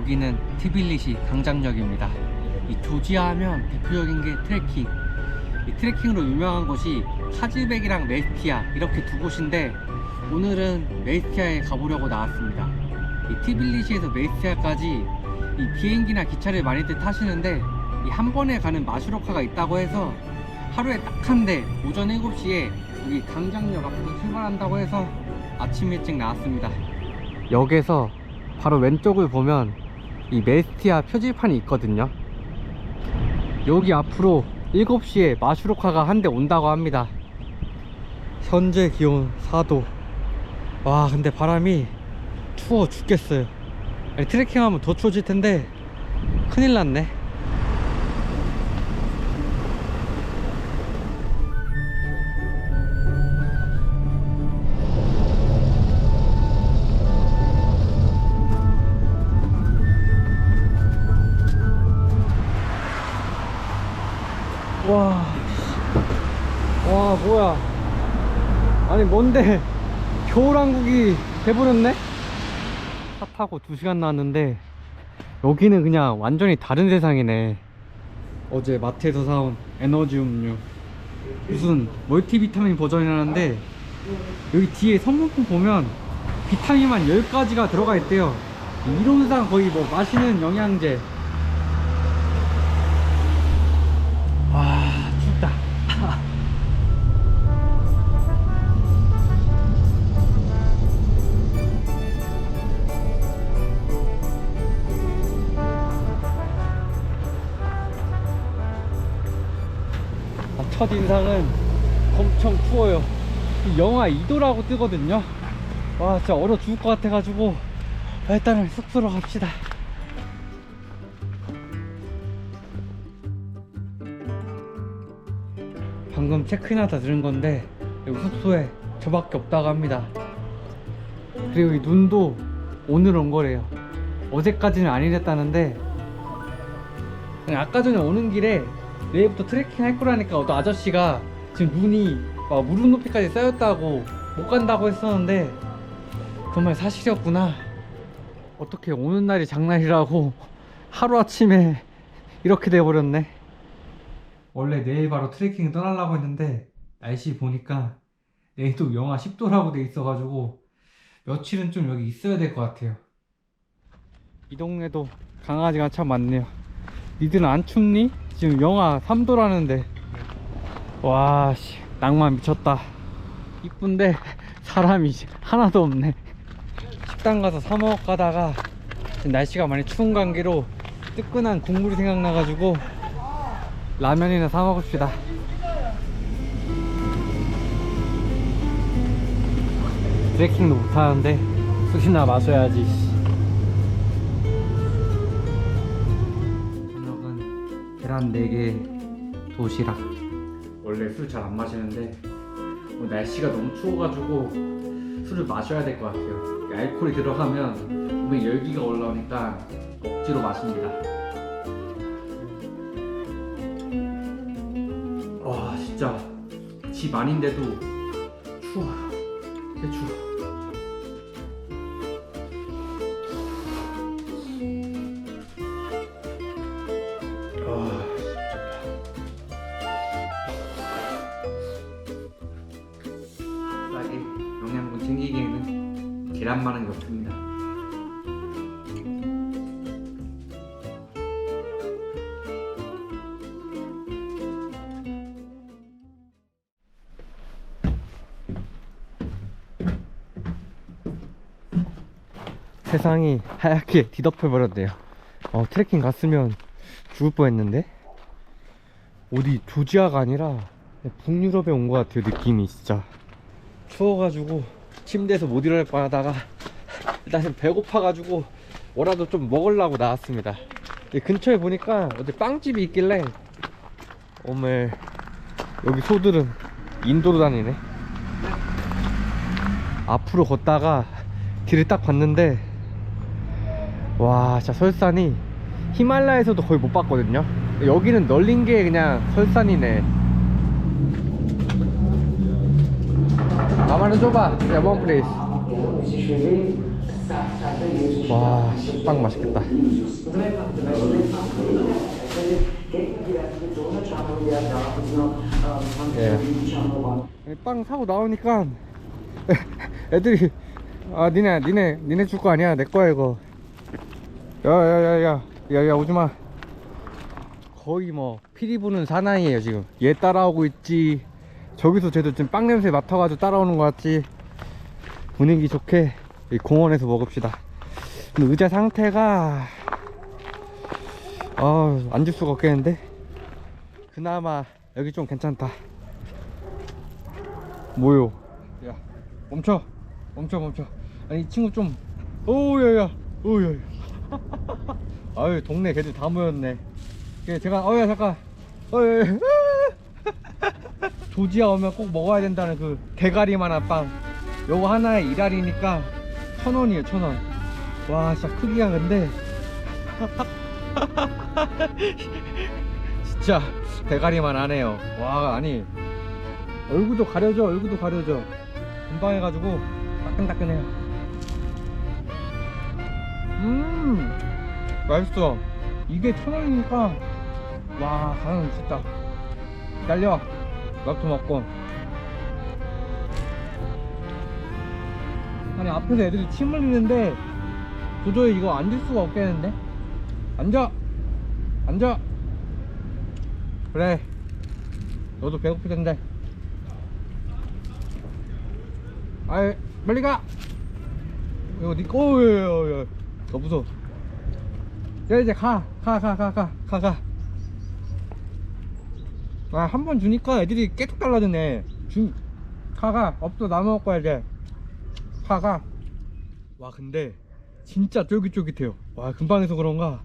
여기는 티빌리시 강장역입니다. 이 조지아 하면 대표적인 게 트레킹. 이 트레킹으로 유명한 곳이 카즈백이랑 메스티아 이렇게 두 곳인데 오늘은 메스티아에 가보려고 나왔습니다. 이 티빌리시에서 메스티아까지 이 비행기나 기차를 많이들 타시는데 이 한 번에 가는 마슈로카가 있다고 해서 하루에 딱 한 대 오전 7시에 여기 강장역 앞으로 출발한다고 해서 아침 일찍 나왔습니다. 역에서 바로 왼쪽을 보면 이 메스티아 표지판이 있거든요. 여기 앞으로 7시에 마슈로카가 한 대 온다고 합니다. 현재 기온 4도. 와, 근데 바람이 추워 죽겠어요. 트레킹하면 더 추워질 텐데 큰일 났네. 아니 뭔데 겨울왕국이 돼버렸네? 차 타고 2시간 나왔는데 여기는 그냥 완전히 다른 세상이네. 어제 마트에서 사온 에너지 음료 무슨 멀티비타민 버전이라는데 여기 뒤에 성분표 보면 비타민만 10가지가 들어가 있대요. 이론상 거의 뭐 마시는 영양제 첫 인상은 엄청 추워요. 이 영하 2도라고 뜨거든요. 와 진짜 얼어 죽을 것 같아 가지고 일단은 숙소로 갑시다. 방금 체크인 하다 들은 건데 여기 숙소에 저밖에 없다고 합니다. 그리고 이 눈도 오늘 온 거래요. 어제까지는 아니랬다는데 아까 전에 오는 길에 내일부터 트레킹 할 거라니까 어떤 아저씨가 지금 눈이 막 무릎 높이까지 쌓였다고 못 간다고 했었는데 정말 사실이었구나. 어떻게 오는 날이 장날이라고 하루아침에 이렇게 돼버렸네. 원래 내일 바로 트레킹 떠나려고 했는데 날씨 보니까 내일도 영하 10도라고 돼 있어가지고 며칠은 좀 여기 있어야 될 것 같아요. 이 동네도 강아지가 참 많네요. 니들은 안 춥니? 지금 영하 3도라는데 와 씨 낭만 미쳤다 이쁜데 사람이 하나도 없네 식당 가서 사 지금 날씨가 많이 추운 관계로 뜨끈한 국물이 생각나가지고 라면이나 사 먹읍시다. 트레킹도 못하는데 술이나 마셔야지. 계란 4개 도시락. 원래 술 잘 안 마시는데 오늘 날씨가 너무 추워가지고 술을 마셔야 될 것 같아요. 알코올이 들어가면 몸에 열기가 올라오니까 억지로 마십니다. 와 진짜 집 아닌데도 추워 개 추워 세상이 하얗게 뒤덮여 버렸네요. 어, 트레킹 갔으면 죽을 뻔했는데 어디 조지아가 아니라 북유럽에 온 것 같아요 느낌이 진짜 추워가지고 침대에서 못 일어날 뻔하다가 일단 배고파가지고 뭐라도 좀 먹으려고 나왔습니다. 근처에 보니까 어디 빵집이 있길래 오늘 여기 소들은 인도로 다니네. 앞으로 걷다가 길을 딱 봤는데 와 진짜 설산이 히말라야에서도 거의 못 봤거든요 여기는 널린 게 그냥 설산이네 나만 해줘봐. 야, 원 플레이스. 와, 빵 맛있겠다. 예. 빵 사고 나오니까 애들이 아 니네 니네 니네 줄 거 아니야 내 거야 이거 야야야야 야야 오지마. 거의 뭐 피리 부는 사나이에요 지금. 얘 따라오고 있지. 저기서 쟤도 지금 빵 냄새 맡아가지고 따라오는 것 같지. 분위기 좋게 이 공원에서 먹읍시다. 의자 상태가 아 앉을 수가 없겠는데? 그나마 여기 좀 괜찮다. 뭐요? 야 멈춰. 멈춰 멈춰. 아니 이 친구 좀 오야야. 오야야 아유 동네 개들 다 모였네. 예, 제가 어야 잠깐. 어야 조지아 오면 꼭 먹어야 된다는 그 대가리만한 빵. 요거 하나에 일알이니까 천 원이에요 천원와 진짜 크기가 근데. 진짜 대가리만 하네요. 와 아니 얼굴도 가려져 얼굴도 가려져. 금방 해가지고 따끈따끈해요 음. 맛있어. 이게 천 원이니까. 와 가는 미쳤다 기다려. 밥도 먹고. 아니 앞에서 애들이 침 흘리는데 도저히 이거 앉을 수가 없겠는데? 앉아. 앉아. 그래. 너도 배고플 텐데 아이 빨리 가. 이거 니 오야 너 무서워. 야 이제 가. 가 가 가 가 가가. 아 한 번 주니까 애들이 계속 달라지네. 주 가가. 없어. 나 먹을 거야 이제. 가가. 와 근데 진짜 쫄깃쫄깃해요. 와 금방 해서 그런가?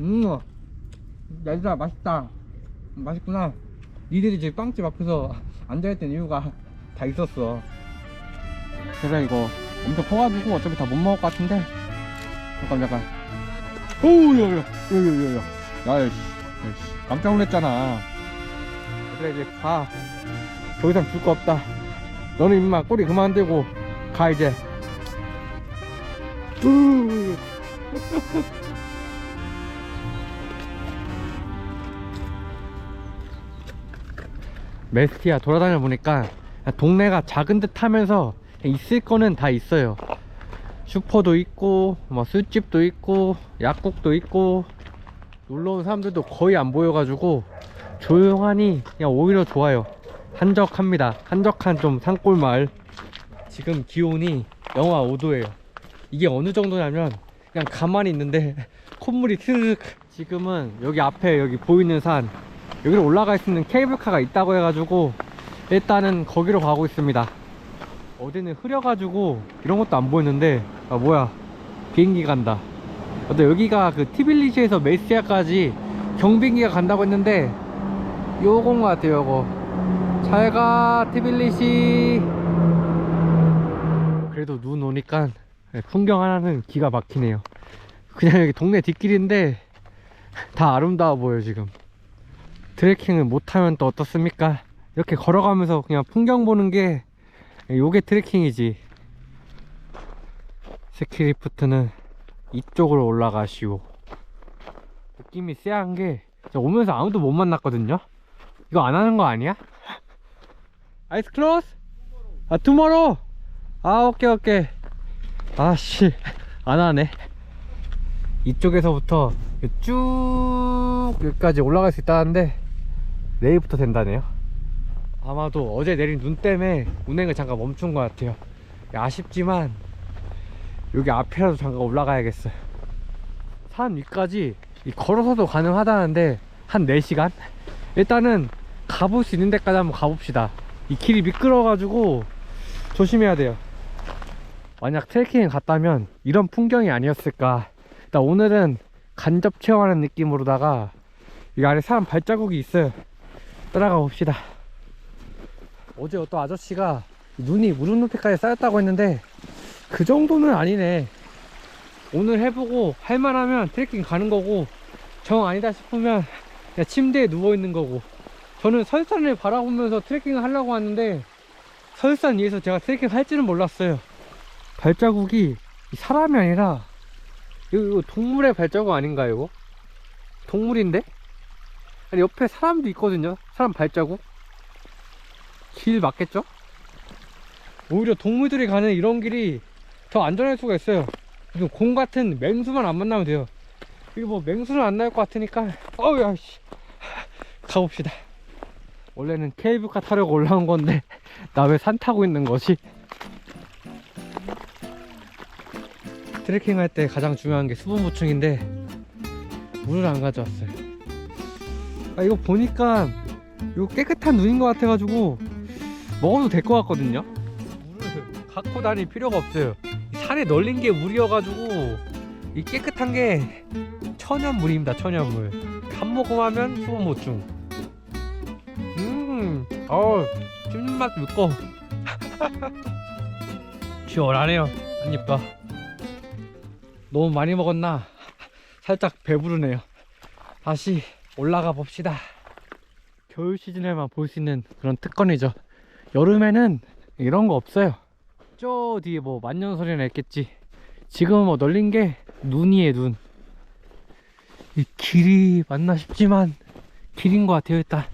음 얘들아 맛있다. 맛있구나. 니들이 지금 빵집 앞에서 앉아있던 이유가 다 있었어. 그래 이거 엄청 커가지고 어차피 다 못 먹을 것 같은데. 잠깐 잠깐. 오우 야야 야야야야 야야 씨. 깜짝 놀랐잖아. 그래 이제 가. 더 이상 줄 거 없다. 너는 임마 꼬리 그만 대고 가 이제. 으. 메스티아 돌아다녀 보니까 동네가 작은 듯 하면서 있을 거는 다 있어요. 슈퍼도 있고 뭐 술집도 있고 약국도 있고 놀러 온 사람들도 거의 안 보여가지고 조용하니 그냥 오히려 좋아요. 한적합니다. 한적한 좀 산골 마을. 지금 기온이 영하 5도예요. 이게 어느 정도냐면 그냥 가만히 있는데 콧물이 트르륵 지금은 여기 앞에 여기 보이는 산 여기로 올라갈 수 있는 케이블카가 있다고 해가지고 일단은 거기로 가고 있습니다 어제는 흐려가지고 이런 것도 안 보였는데 아 뭐야. 비행기 간다. 근데 여기가 그 티빌리시에서 메시아까지 경비행기가 간다고 했는데 요건 것 같아요 요거. 잘가 티빌리시 그래도 눈 오니까 풍경 하나는 기가 막히네요. 그냥 여기 동네 뒷길인데 다 아름다워 보여 지금. 트레킹을 못하면 또 어떻습니까? 이렇게 걸어가면서 그냥 풍경 보는 게 요게 트레킹이지. 스키리프트는 이쪽으로 올라가시오. 느낌이 쎄한 게 오면서 아무도 못 만났거든요? 이거 안 하는 거 아니야? 아이스 클로스? 아 투모로우! 아 오케이 오케이. 아씨. 안 하네. 이쪽에서부터 쭉 여기까지 올라갈 수 있다는데 내일부터 된다네요 아마도 어제 내린 눈 때문에 운행을 잠깐 멈춘 것 같아요. 아쉽지만 여기 앞이라도 잠깐 올라가야겠어요. 산 위까지 이 걸어서도 가능하다는데 한 4시간? 일단은 가볼 수 있는 데까지 한번 가봅시다. 이 길이 미끄러워가지고 조심해야 돼요. 만약 트레킹에 갔다면 이런 풍경이 아니었을까. 일단 오늘은 간접 체험하는 느낌으로다가 이 아래 사람 발자국이 있어요. 따라가 봅시다 어제 어떤 아저씨가 눈이 무릎 높이까지 쌓였다고 했는데 그 정도는 아니네 오늘 해보고 할만하면 트레킹 가는 거고 정 아니다 싶으면 그냥 침대에 누워 있는 거고 저는 설산을 바라보면서 트레킹을 하려고 하는데 설산 위에서 제가 트레킹 할지는 몰랐어요. 발자국이 사람이 아니라 이거, 동물의 발자국 아닌가 이거? 동물인데? 아니 옆에 사람도 있거든요. 사람 발자국. 길 맞겠죠? 오히려 동물들이 가는 이런 길이 더 안전할 수가 있어요. 무슨 공 같은 맹수만 안 만나면 돼요. 이거 뭐 맹수는 안 나올 것 같으니까 어우야 씨 가봅시다. 원래는 케이블카 타려고 올라온 건데 나 왜 산 타고 있는 거지? 트레킹 할 때 가장 중요한 게 수분 보충인데 물을 안 가져왔어요. 아 이거 보니까 이거 깨끗한 눈인 것 같아가지고 먹어도 될 것 같거든요. 물을 갖고 다닐 필요가 없어요. 이 산에 널린 게 물이어가지고 이 깨끗한 게 천연물입니다. 천연물. 한 모금 하면 수분 보충. 음, 어, 찜맛 묻고 시원하네요. 한입 더. 너무 많이 먹었나? 살짝 배부르네요. 다시 올라가 봅시다. 겨울 시즌에만 볼 수 있는 그런 특권이죠. 여름에는 이런 거 없어요. 저 뒤에 뭐 만년설이나 있겠지. 지금 뭐 널린 게 눈이에요, 눈. 이 길이 맞나 싶지만 길인 것 같아요, 일단.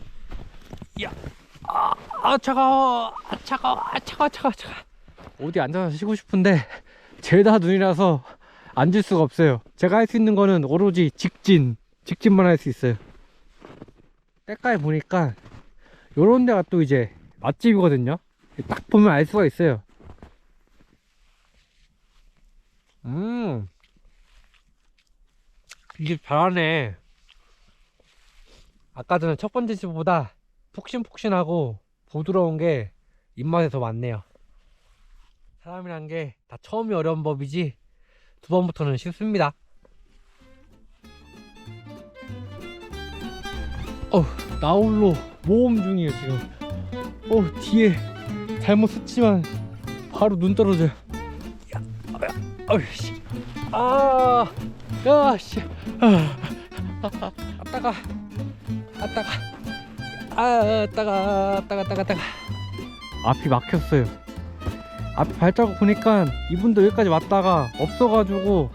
야, 아, 아 차가워, 아 차가워, 아 차가워, 차가워, 차가워. 어디 앉아서 쉬고 싶은데 죄다 눈이라서 앉을 수가 없어요. 제가 할 수 있는 거는 오로지 직진, 직진만 할 수 있어요. 때깔 보니까 요런 데가 또 이제 맛집이거든요. 딱 보면 알 수가 있어요. 음, 이게 잘하네. 아까 전에 첫 번째 집보다 폭신폭신하고 부드러운 게 입맛에 더 많네요. 사람이란 게 다 처음이 어려운 법이지 두 번부터는 쉽습니다. 어, 나홀로 모험 중이에요 지금. 어, 뒤에 잘못 섰지만 바로 눈 떨어져요. 야, 아, 어이씨, 아, 야, 씨, 아, 아, 따가, 아 따가, 아 따가, 따가, 따가, 따가. 앞이 막혔어요. 앞에 발자국 보니까 이분도 여기까지 왔다가 없어가지고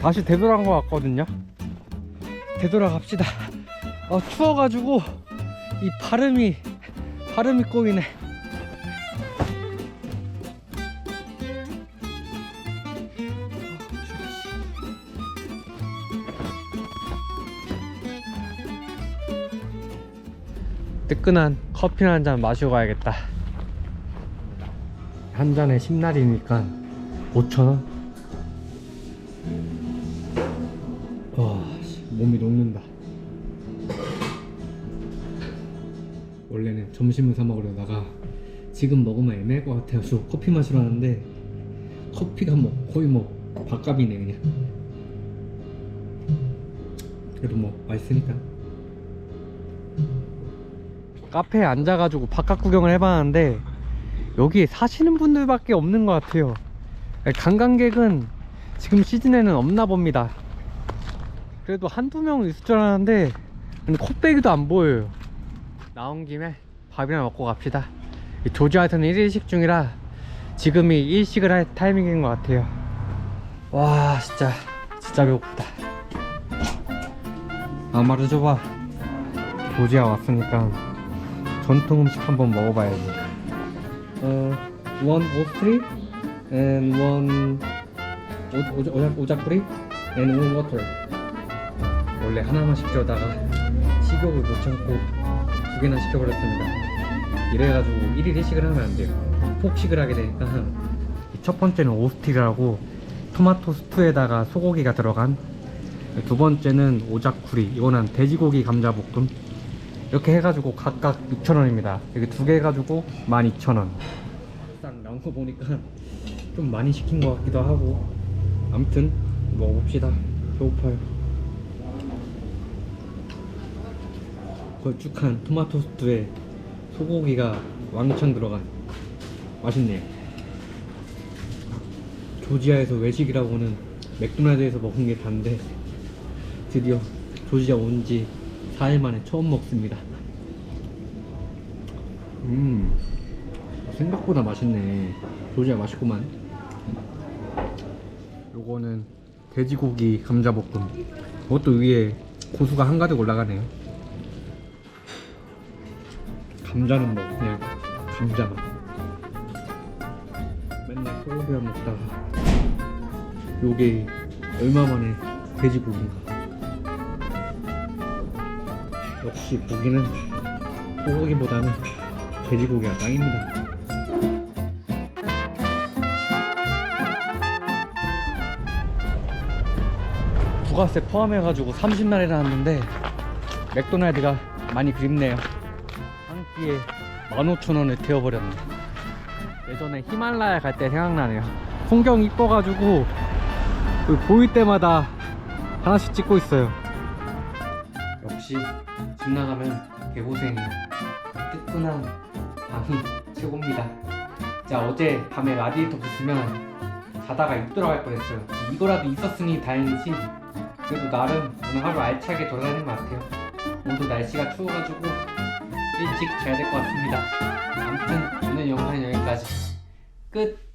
다시 되돌아간 것 같거든요. 되돌아갑시다. 어, 추워가지고 이 발음이 발음이 꼬이네. 뜨끈한 커피 한잔 마시고 가야겠다. 한 잔에 10날이니까 5천원? 와, 씨, 몸이 녹는다. 점심을 사 먹으려다가 지금 먹으면 애매할 것 같아서 커피 마시러 왔는데 커피가 뭐 거의 뭐 밥값이네 그냥. 그래도 뭐 맛있으니까. 카페에 앉아가지고 바깥 구경을 해봤는데 여기에 사시는 분들밖에 없는 것 같아요. 관광객은 지금 시즌에는 없나 봅니다. 그래도 한두 명은 있을 줄 알았는데 근데 코빼기도 안 보여요. 나온 김에 밥이나 먹고 갑시다. 이 조지아에서는 1일식 중이라 지금이 일식을 할 타이밍인 것 같아요. 와 진짜 진짜 배고프다. 아마루 줘봐. 조지아 왔으니까 전통 음식 한번 먹어봐야지. 어, one ostrich and one 오, 오자, 오자, 오자꾸리 and one 원래 하나만 시켜다가 식욕을 못 참고 두 개나 시켜버렸습니다 이래가지고 1일 1식을 하면 안 돼요 폭식을 하게 되니까 이첫 번째는 오스티라고 토마토 스프에다가 소고기가 들어간 두 번째는 오자쿠리 이거는 돼지고기 감자볶음 이렇게 해가지고 각각 6,000원입니다. 이게 두개 해가지고 12,000원. 딱 나온 거 보니까 좀 많이 시킨 것 같기도 하고. 아무튼 먹어봅시다. 배고파요. 걸쭉한 토마토 스프에 소고기가 왕창 들어간 맛있네요. 조지아에서 외식이라고는 맥도날드에서 먹은 게 단데 드디어 조지아 온 지 4일 만에 처음 먹습니다. 음, 생각보다 맛있네. 도저히 맛있구만. 요거는 돼지고기 감자볶음. 그것도 위에 고수가 한가득 올라가네요. 감자는 뭐 그냥 감자만. 맨날 소고기만 먹다가 요게 얼마 만에 돼지고기인가. 역시 고기는 소고기보다는 돼지고기가 짱입니다. 부가세 포함해가지고 30날이나 왔는데 맥도날드가 많이 그립네요. 한 끼에 15,000원을 태워버렸네. 예전에 히말라야 갈 때 생각나네요. 풍경 이뻐가지고 여기 보일 때마다 하나씩 찍고 있어요. 역시 집 나가면 개고생이에요. 뜨끈한 밤이 최고입니다. 자 어제 밤에 라디에이터 붙으면 자다가 입 돌아갈 뻔했어요. 이거라도 있었으니 다행이지. 그래도 나름 오늘 하루 알차게 돌아다닌 것 같아요. 오늘도 날씨가 추워가지고 일찍 자야 될 것 같습니다. 아무튼 오늘 영상은 여기까지 끝.